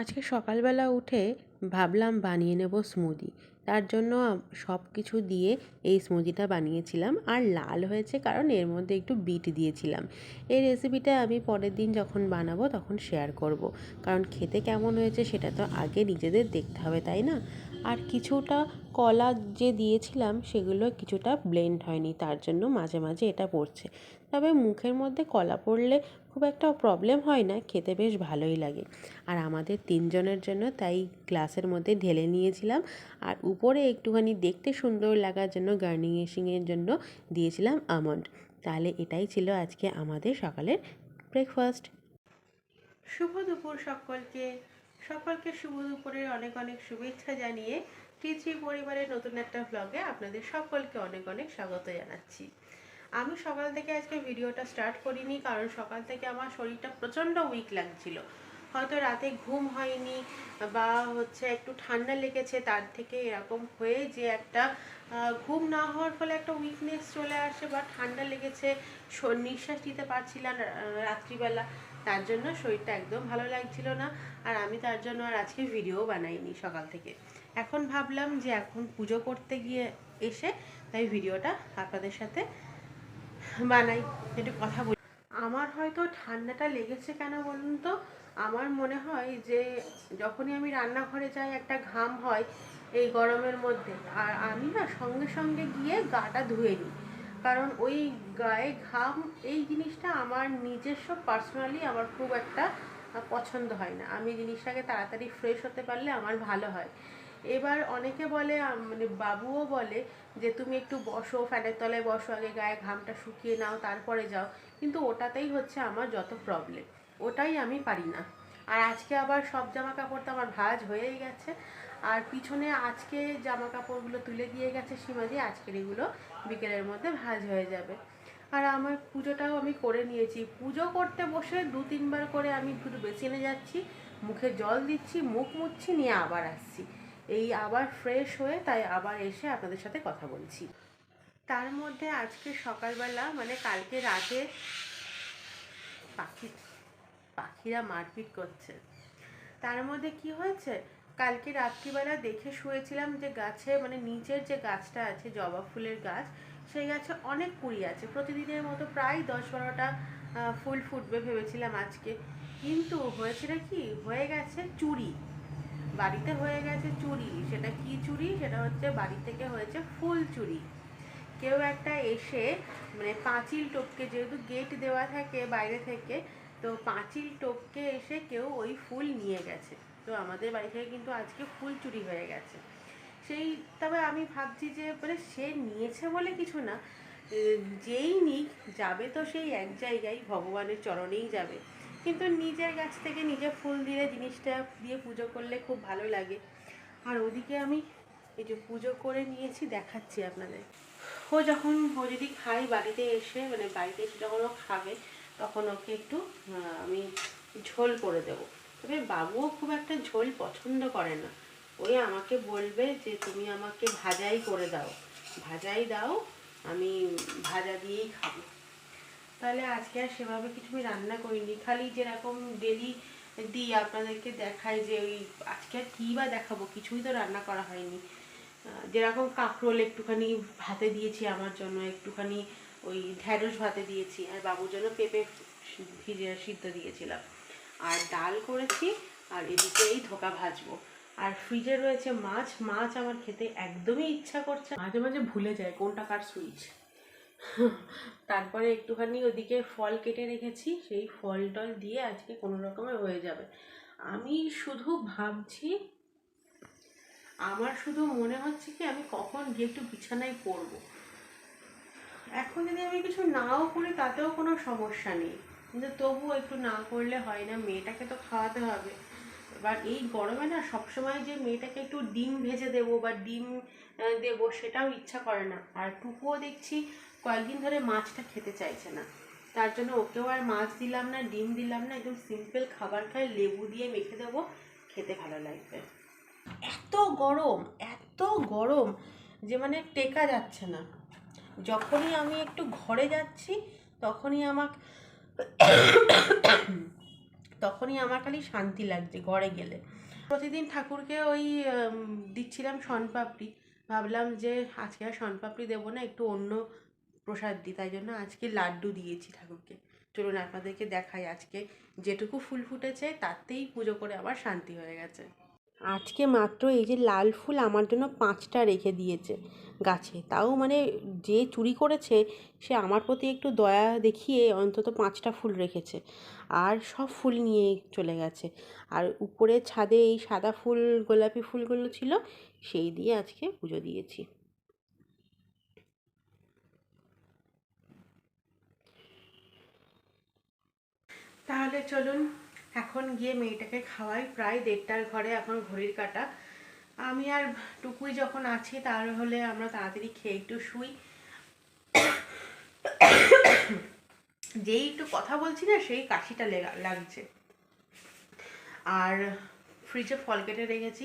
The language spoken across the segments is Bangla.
আজকে সকালবেলা উঠে ভাবলাম বানিয়ে নেব স্মুদি তার জন্য সব কিছু দিয়ে এই স্মুদিটা বানিয়েছিলাম আর লাল হয়েছে কারণ এর মধ্যে একটু বিট দিয়েছিলাম। এই রেসিপিটা আমি পরের দিন যখন বানাবো তখন শেয়ার করব। কারণ খেতে কেমন হয়েছে সেটা তো আগে নিজেদের দেখতে হবে, তাই না? আর কিছুটা কলা যে দিয়েছিলাম সেগুলো কিছুটা ব্লেন্ড হয়নি, তার জন্য মাঝে মাঝে এটা পড়ছে। তবে মুখের মধ্যে কলা পড়লে খুব একটা প্রবলেম হয় না, খেতে বেশ ভালোই লাগে। আর আমাদের তিনজনের জন্য তাই গ্লাসের মধ্যে ঢেলে নিয়েছিলাম। আর উপরে একটুখানি দেখতে সুন্দর লাগার জন্য গার্নিশিংয়ের জন্য দিয়েছিলাম আমন্ড তাহলে এটাই ছিল আজকে আমাদের সকালের ব্রেকফাস্ট শুভ দুপুর সকলকে। সকলকে শুভ দুপুরের অনেক অনেক শুভেচ্ছা জানিয়ে, টি পরিবারের নতুন একটা ব্লগে আপনাদের সকলকে অনেক অনেক স্বাগত জানাচ্ছি। আমি সকাল থেকে আজকে ভিডিওটা স্টার্ট করিনি, কারণ সকাল থেকে আমার শরীরটা প্রচণ্ড উইক লাগছিল। হয়তো রাতে ঘুম হয়নি বা হচ্ছে একটু ঠান্ডা লেগেছে, তার থেকে এরকম হয়ে যে একটা ঘুম না হওয়ার ফলে একটা উইকনেস চলে আসে বা ঠান্ডা লেগেছে নিঃশ্বাস নিতে পারছিলাম রাত্রিবেলা। তার জন্য শরীরটা একদম ভালো লাগছিল না, আর আমি তার জন্য আর আজকে ভিডিও বানাইনি সকাল থেকে। এখন ভাবলাম যে এখন পুজো করতে গিয়ে এসে তাই ভিডিওটা আপনাদের সাথে বানাই একটু কথা বলি। আমার হয়তো ঠান্ডাটা লেগেছে কেন বলুন তো? আমার মনে হয় যে যখনই আমি রান্নাঘরে যাই, একটা ঘাম হয় এই গরমের মধ্যে। আর আমি না সঙ্গে সঙ্গে গিয়ে গাটা ধুয়ে নিই। কারণ ওই গায়ে ঘাম, এই জিনিসটা আমার নিজস্ব, পার্সোনালি আমার খুব একটা পছন্দ হয় না। আমি জিনিসটাকে তাড়াতাড়ি ফ্রেশ হতে পারলে আমার ভালো হয়। এবার অনেকে বলে মানে বাবুও বলে যে, তুমি একটু বসো, ফ্যানের তলায় বসো, আগে গায়ে ঘামটা শুকিয়ে নাও, তারপরে যাও। কিন্তু ওটাতেই হচ্ছে আমার যত প্রবলেম ওটাই আমি পারি না। আর আজকে আবার সব জামা কাপড় তো আমার ভাজ হয়েই গেছে। আর পিছনে আজকে জামা কাপড়গুলো তুলে দিয়ে গেছে সীমাজি আজকের এগুলো বিকেলের মধ্যে ভাজ হয়ে যাবে। আর আমার পুজোটাও আমি করে নিয়েছি। পুজো করতে বসে দু তিনবার করে আমি শুধু বেসিনে যাচ্ছি, মুখে জল দিচ্ছি, মুখ মুচ্ছি, নিয়ে আবার আসছি। এই আবার ফ্রেশ হয়ে তাই আবার এসে আপনাদের সাথে কথা বলছি। তার মধ্যে আজকে সকালবেলা মানে কালকে রাতে পাখি পাখিরা মারপিট করছে। তার মধ্যে কি হয়েছে? কালকে রাত্রিবেলা দেখে শুয়েছিলাম যে গাছে মানে নিচের যে গাছটা আছে, জবা ফুলের গাছ, সেই গাছে অনেক কুড়ি আছে। প্রতিদিনের মতো প্রায় দশ বারোটা ফুল ফুটবে ভেবেছিলাম আজকে। কিন্তু হয়েছে কি? হয়ে গেছে চুরি। বাড়িতে হয়ে গেছে চুরি। সেটা কি চুরি? সেটা হচ্ছে বাড়ি থেকে হয়েছে ফুল চুরি। কেউ একটা এসে মানে পাঁচিল টপকে, যেহেতু গেট দেওয়া থাকে বাইরে থেকে, তো পাঁচিল টপকে এসে কেউ ওই ফুল নিয়ে গেছে। তো আমাদের বাড়ি থেকে কিন্তু আজকে ফুল চুরি হয়ে গেছে। সেই, তবে আমি ভাবছি যে মানে সে নিয়েছে বলে কিছু না। যেই নিক, যাবে তো সেই এক জায়গায়, ভগবানের চরণেই যাবে। কিন্তু নিজের গাছ থেকে নিজে ফুল দিলে জিনিসটা দিয়ে পুজো করলে খুব ভালো লাগে। আর ওদিকে আমি এই যে পুজো করে নিয়েছি, দেখাচ্ছি আপনাদের। ও যখন, ও যদি খাই বাড়িতে এসে মানে বাড়িতে এসে যখন ও খাবে, তখন ওকে একটু আমি ঝোল করে দেবো। তবে বাবুও খুব একটা ঝোল পছন্দ করে না। ওই আমাকে বলবে যে, তুমি আমাকে ভাজাই করে দাও। ভাজাই দাও, আমি ভাজা দিয়েই খাব। তাহলে আজকে আর সেভাবে কিছু আমি রান্না করিনি, খালি যেরকম ডেলি দিই আপনাদেরকে দেখাই যে ওই আজকে আর কী বা দেখাবো, কিছুই তো রান্না করা হয়নি। যেরকম কাঁকরোল একটুখানি ভাতে দিয়েছি আমার জন্য, একটুখানি ওই ঢ্যাঁড়স ভাতে দিয়েছি, আর বাবুর জন্য পেঁপে ভিজে সিদ্ধ দিয়েছিলাম। আর ডাল করেছি, আর এদিকে এই ধোকা ভাজবো। আর ফ্রিজে রয়েছে মাছ মাছ আমার খেতে একদমই ইচ্ছা করছে মাঝে মাঝে ভুলে যায় কোনটা কার সুইচ। তারপরে একটুখানি ওদিকে ফল কেটে রেখেছি, সেই ফল টল দিয়ে আজকে কোনো রকমে হয়ে যাবে। আমি শুধু ভাবছি, আমার শুধু মনে হচ্ছে কি আমি কখন গিয়ে একটু বিছানায় পড়ব। এখন যদি আমি কিছু নাও করি, তাতেও কোনো সমস্যা নেই। কিন্তু তবুও একটু না করলে হয় না, মেয়েটাকে তো খাওয়াতে হবে। এবার এই গরমে না সবসময় যে মেয়েটাকে একটু ডিম ভেজে দেবো বা ডিম দেবো, সেটাও ইচ্ছা করে না। আর টুকুও দেখছি কয়েকদিন ধরে মাছটা খেতে চাইছে না। তার জন্য ওকেও আর মাছ দিলাম না, ডিম দিলাম না, একদম সিম্পল খাবার খায় লেবু দিয়ে মেখে দেবো, খেতে ভালো লাগবে। এত গরম এত গরম যে মানে টেকা যাচ্ছে না। যখনই আমি একটু ঘরে যাচ্ছি, তখনই আমার তখনই আমার খালি শান্তি লাগছে ঘরে গেলে। প্রতিদিন ঠাকুরকে ওই দিচ্ছিলাম শনপাপড়ি। ভাবলাম যে আজকে আর শনপাপড়ি দেবো না, একটু অন্য প্রসাদ দিই, তাই জন্য আজকে লাড্ডু দিয়েছি ঠাকুরকে। চলুন আপনাদেরকে দেখাই আজকে যেটুকু ফুল ফুটেছে, তাতেই পুজো করে আবার শান্তি হয়ে গেছে। আজকে মাত্র এই যে লাল ফুল আমার জন্য পাঁচটা রেখে দিয়েছে গাছে। তাও মানে যে চুরি করেছে, সে আমার প্রতি একটু দয়া দেখিয়ে অন্তত পাঁচটা ফুল রেখেছে। আর সব ফুল নিয়ে চলে গেছে। আর উপরে ছাদে এই সাদা ফুল, গোলাপি ফুলগুলো ছিল, সেই দিয়ে আজকে পুজো দিয়েছি। তাহলে চলুন, এখন গিয়ে মেয়েটাকে খাওয়াই। প্রায় দেড়টার ঘরে এখন ঘড়ির কাটা। আমি আর টুকুই যখন আছি, তাহলে আমরা তাড়াতাড়ি খেয়ে একটু শুই। যেই একটু কথা বলছি না, সেই কাশিটা লেগা লাগছে। আর ফ্রিজে ফল কেটে রেখেছি।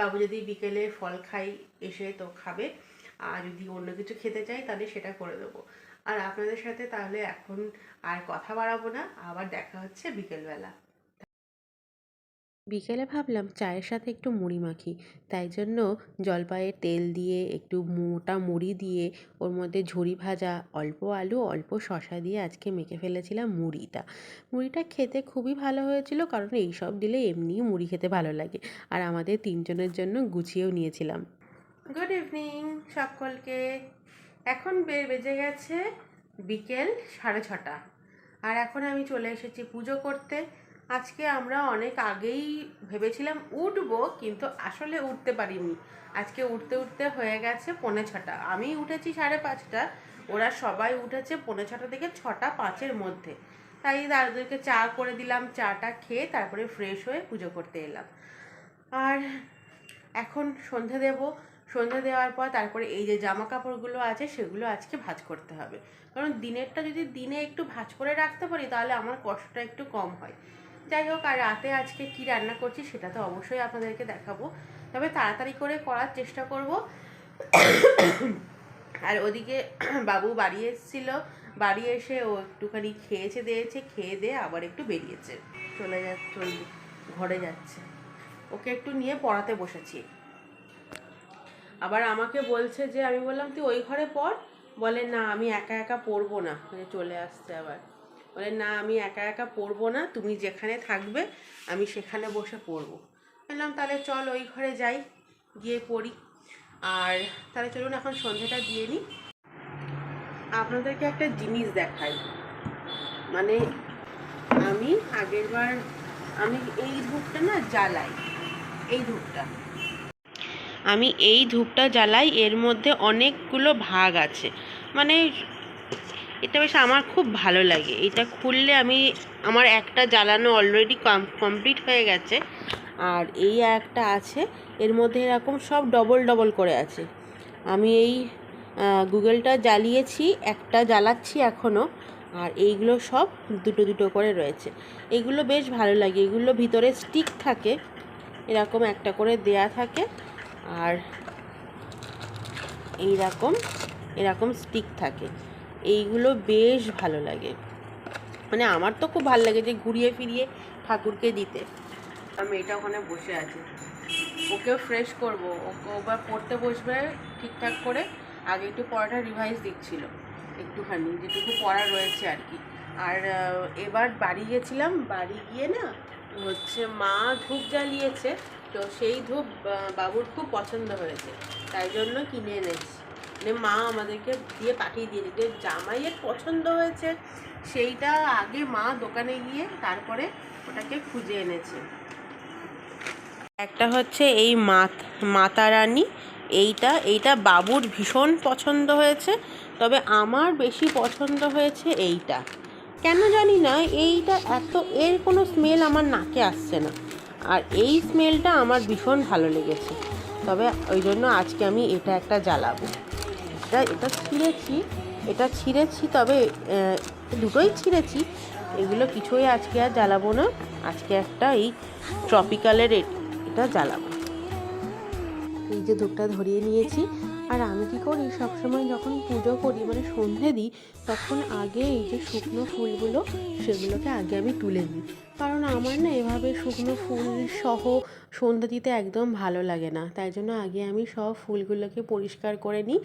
বাবু যদি বিকেলে ফল খাই এসে তো খাবে। আর যদি অন্য কিছু খেতে চাই তাহলে সেটা করে দেবো। আর আপনাদের সাথে তাহলে এখন আর কথা বাড়াবো না আবার দেখা হচ্ছে বিকেলবেলা। বিকেলে ভাবলাম চায়ের সাথে একটু মুড়ি মাখি তাই জন্য জলপাইয়ের তেল দিয়ে একটু মোটা মুড়ি দিয়ে ওর মধ্যে ঝুরি ভাজা অল্প আলু অল্প শশা দিয়ে আজকে মেখে ফেলেছিলাম মুড়িটা। মুড়িটা খেতে খুবই ভালো হয়েছিল কারণ এই সব দিলে এমনিই মুড়ি খেতে ভালো লাগে আর আমাদের তিনজনের জন্য গুছিয়েও নিয়েছিলাম। গুড ইভিনিং সকলকে। এখন বেজে গেছে বিকেল সাড়ে ছটা। আর এখন আমি চলে এসেছি পুজো করতে। আজকে আমরা অনেক আগেই ভেবেছিলাম উঠবো, কিন্তু আসলে উঠতে পারিনি। আজকে উঠতে উঠতে হয়ে গেছে পৌনে ছটা। আমি উঠেছি সাড়ে পাঁচটা, ওরা সবাই উঠেছে পৌনে ছটা থেকে ছটা পাঁচের মধ্যে। তাই দাদাদেরকে চা করে দিলাম, চাটা খেয়ে তারপরে ফ্রেশ হয়ে পুজো করতে এলাম। আর এখন সন্ধে দেব। সন্ধে দেওয়ার পর তারপরে এই যে জামা কাপড়গুলো আছে সেগুলো আজকে ভাজ করতে হবে। কারণ দিনেরটা যদি দিনে একটু ভাঁজ করে রাখতে পারি তাহলে আমার কষ্টটা একটু কম হয়। যাই হোক, আর রাতে আজকে কি রান্না করছি সেটা তো অবশ্যই আপনাদেরকে দেখাবো। তবে তাড়াতাড়ি করে করার চেষ্টা করব। আর ওদিকে বাবু বাড়ি এসেছিল। বাড়ি এসে ও একটুখানি খেয়েছে, দিয়েছে, খেয়ে দিয়ে আবার একটু বেরিয়েছে। চলে যাচ্ছে ঘরে যাচ্ছে। ওকে একটু নিয়ে পড়াতে বসেছি। আবার আমাকে বলছে যে, আমি বললাম, তুই ওই ঘরে পড়। বলে, না, আমি একা একা পড়ব না। মানে চলে আসছে আবার। বলে, না, আমি একা একা পড়ব না। তুমি যেখানে থাকবে, আমি সেখানে বসে পড়ব। বললাম, তাহলে চল ওই ঘরে যাই, গিয়ে পড়ি। আর তাহলে চলুন, এখন সন্ধ্যাটা দিয়ে নিই। আপনাদেরকে একটা জিনিস দেখাই। মানে আমি আগেরবার, আমি এই ধূপটা না জ্বালাই। এই ধূপটা। আমি এই ধূপটা জ্বালাই এর মধ্যে অনেকগুলো ভাগ আছে। মানে এটা বেশ আমার খুব ভালো লাগে। এটা খুললে আমি আমার একটা জ্বালানো অলরেডি কমপ্লিট হয়ে গেছে। আর এই একটা আছে, এর মধ্যে এরকম সব ডবল ডবল করে আছে। আমি এই গুগলটা জ্বালিয়েছি, একটা জ্বালাচ্ছি এখনও আর এইগুলো সব দুটো দুটো করে রয়েছে। এগুলো বেশ ভালো লাগে। এগুলো ভিতরে স্টিক থাকে, এরকম একটা করে দেয়া থাকে। আর এই রকম এরকম স্টিক থাকে। এইগুলো বেশ ভালো লাগে। মানে আমার তো খুব ভালো লাগে যে ঘুরিয়ে ফিরিয়ে ঠাকুরকে দিতে। আমি এটা ওখানে বসে আছি। ওকেও ফ্রেশ করব। ওকে ওবার পড়তে বসবে ঠিকঠাক করে। আগে একটু পড়াটা রিভাইজ দিচ্ছিল একটুখানি, যেটুকু পড়া রয়েছে আর কি। আর এবার বাড়ি গেছিলাম। বাড়ি গিয়ে না, হচ্ছে মা ধূপ জ্বালিয়েছে। তো সেই ধূপ বাবুর খুব পছন্দ হয়েছে। তাই জন্য কিনে এনেছি। মানে মা আমাদেরকে দিয়ে পাঠিয়ে দিয়েছে। যে জামাইয়ের পছন্দ হয়েছে, সেইটা আগে মা দোকানে গিয়ে তারপরে ওটাকে খুঁজে এনেছে। একটা হচ্ছে এই মাতা রানী এইটা এইটা বাবুর ভীষণ পছন্দ হয়েছে, তবে আমার বেশি পছন্দ হয়েছে এইটা। কেন জানি না, এইটা এত, এর কোনো স্মেল আমার নাকে আসছে না। আর এই স্মেলটা আমার ভীষণ ভালো লেগেছে। তবে ওই জন্য আজকে আমি এটা একটা জ্বালাবো। এটা এটা ছিঁড়েছি এটা ছিঁড়েছি, তবে দুটোই ছিঁড়েছি। এগুলো কিছুই আজকে আর জ্বালাবো না। আজকে একটা এই ট্রপিক্যালের এটা জ্বালাবো। এই যে ধূপটা ধরিয়ে নিয়েছি। আর আমি কী করি, সবসময় যখন পুজো করি মানে সন্ধে দিই, তখন আগে এই যে শুকনো ফুলগুলো, সেগুলোকে আগে আমি তুলে নিই। কারণ আমার না এভাবে শুকনো ফুল সহ সন্ধ্যা দিতে একদম ভালো লাগে না। তাই জন্য আগে আমি সব ফুলগুলোকে পরিষ্কার করে নিই।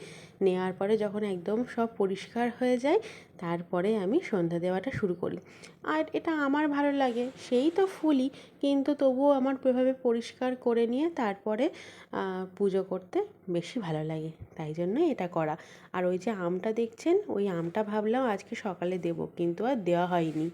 নেওয়ার পরে যখন একদম সব পরিষ্কার হয়ে যায়, তারপরে আমি সন্ধ্যা দেওয়াটা শুরু করি। আর এটা আমার ভালো লাগে, সেই তো ফুলই, কিন্তু তবুও আমার এভাবে পরিষ্কার করে নিয়ে তারপরে পুজো করতে বেশি ভালো লাগে। তাই জন্যই এটা করা। আর ওই যে আমটা দেখছেন, ওই আমটা ভাবলাম আজকে সকালে দেবো, কিন্তু আর দেওয়া হয়নি।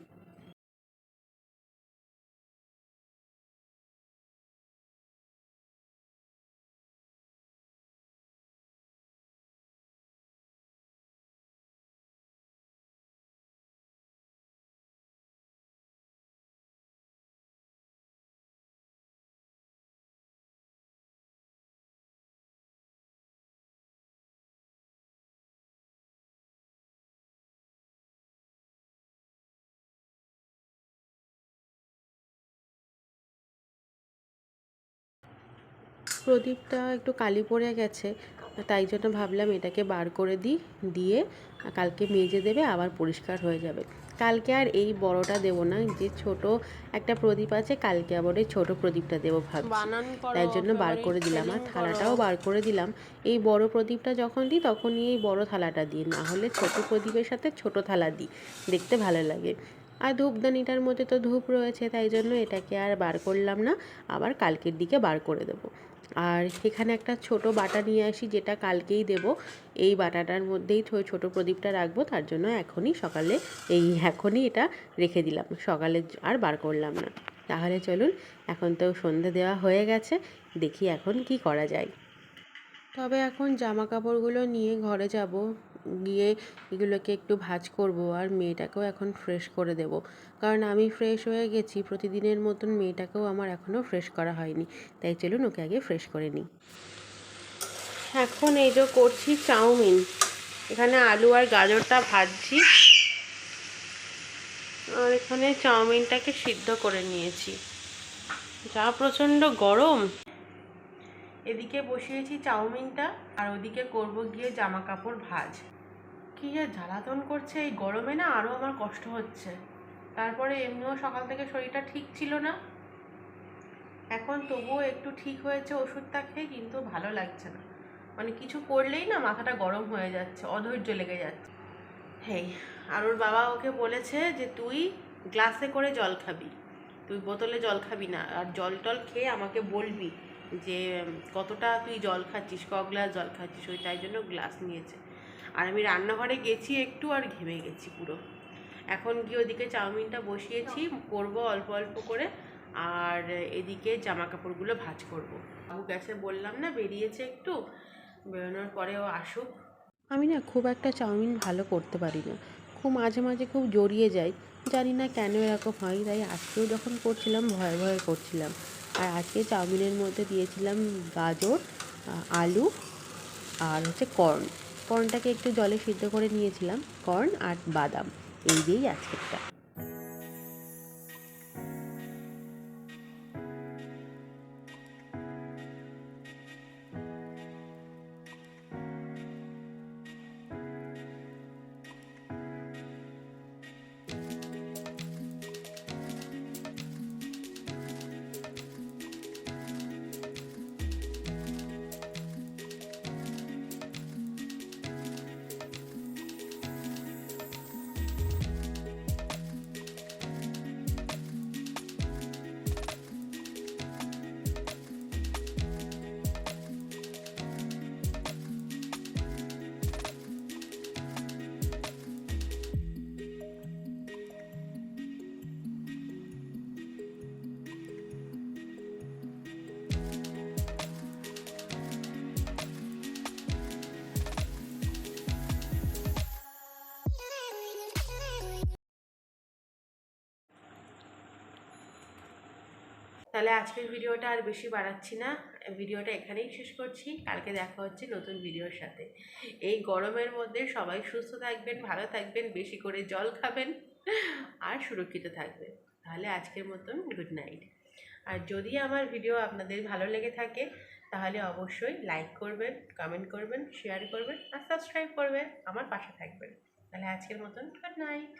প্রদীপটা একটু কালি পড়ে গেছে তাই জন্য ভাবলাম এটাকে বার করে দিই দিয়ে কালকে মেজে দেবে আবার পরিষ্কার হয়ে যাবে। কালকে আর এই বড়টা দেব না যে ছোট একটা প্রদীপ আছে কালকে আবার এই ছোট প্রদীপটা দেবো ভাবছি। তাই জন্য বার করে দিলাম আর থালাটাও বার করে দিলাম। এই বড় প্রদীপটা যখন দিই তখনই এই বড় থালাটা দিই না হলে ছোট প্রদীপের সাথে ছোট থালা দিই দেখতে ভালো লাগে। আর ধূপদানিটার মধ্যে তো ধূপ রয়েছে তাই জন্য এটাকে আর বার করলাম না আবার কালকের দিকে বার করে দেবো। আর এখানে একটা ছোট বাটা নিয়ে আসি, যেটা কালকেই দেব। এই বাটাটার মধ্যেই ছোট প্রদীপটা রাখব, তার জন্য এখনই সকালে এই, এখনই এটা রেখে দিলাম। সকালে আর বার করলাম না। তাহলে চলুন, এখন তো সন্ধে দেওয়া হয়ে গেছে, দেখি এখন কি করা যায়। তবে এখন জামা কাপড়গুলো নিয়ে ঘরে যাব। গিয়ে এগুলোকে একটু ভাজ করব আর মেয়েটাকেও এখন ফ্রেশ করে দেব। কারণ আমি ফ্রেশ হয়ে গেছি, প্রতিদিনের মতন মেয়েটাকেও আমার এখনও ফ্রেশ করা হয়নি। তাই চলুন ওকে আগে ফ্রেশ করে নিই। এখন এই যে করছি চাউমিন। এখানে আলু আর গাজরটা ভাজছি। আর এখানে চাউমিনটাকে সিদ্ধ করে নিয়েছি। যা প্রচণ্ড গরম। এদিকে বসিয়েছি চাউমিনটা, আর ওদিকে করব গিয়ে জামা কাপড় ভাজ। কি যে জ্বালাতন করছে এই গরমে না আরও আমার কষ্ট হচ্ছে। তারপরে এমনিও সকাল থেকে শরীরটা ঠিক ছিল না। এখন তবুও একটু ঠিক হয়েছে ওষুধটা খেয়ে, কিন্তু ভালো লাগছে না। মানে কিছু করলেই না মাথাটা গরম হয়ে যাচ্ছে, অধৈর্য লেগে যাচ্ছে। হেই, আর ওর বাবা ওকে বলেছে যে তুই গ্লাসে করে জল খাবি। তুই বোতলে জল খাবি না। আর জল টল খেয়ে আমাকে বলবি যে কতটা তুই জল খাচ্ছিস, ক গ্লাস জল খাচ্ছিস? ওই তাই জন্য গ্লাস নিয়েছে। আর আমি রান্নাঘরে গেছি একটু আর ঘেমে গেছি পুরো। এখন গিয়ে ওদিকে চাউমিনটা বসিয়েছি, করব অল্প অল্প করে, আর এদিকে জামা কাপড়গুলো ভাজ করব। বাবু গ্যাসে বললাম না, বেরিয়েছে একটু, বেরোনোর পরে ও আসুক। আমি না খুব একটা চাউমিন ভালো করতে পারি না। খুব মাঝে মাঝে খুব জড়িয়ে যাই। জানি না কেন এরকম হয়, তাই আজকেও যখন করছিলাম, ভয়ে ভয়ে করছিলাম। আর আজকে চাউমিনের মধ্যে দিয়েছিলাম গাজর, আলু, আর হচ্ছে কর্ন। কর্নটাকে একটু জলে সিদ্ধ করে নিয়েছিলাম কর্ন আর বাদাম। এই দিয়েই আজকেরটা। তাহলে আজকের ভিডিওটা আর বেশি বাড়াচ্ছি না। ভিডিওটা এখানেই শেষ করছি। কালকে দেখা হচ্ছে নতুন ভিডিওর সাথে। এই গরমের মধ্যে সবাই সুস্থ থাকবেন, ভালো থাকবেন, বেশি করে জল খাবেন আর সুরক্ষিত থাকবেন। তাহলে আজকের মতন গুড নাইট আর যদি আমার ভিডিও আপনাদের ভালো লেগে থাকে, তাহলে অবশ্যই লাইক করবেন কমেন্ট করবেন শেয়ার করবেন আর সাবস্ক্রাইব করবেন। আমার পাশে থাকবেন। তাহলে আজকের মতন গুড নাইট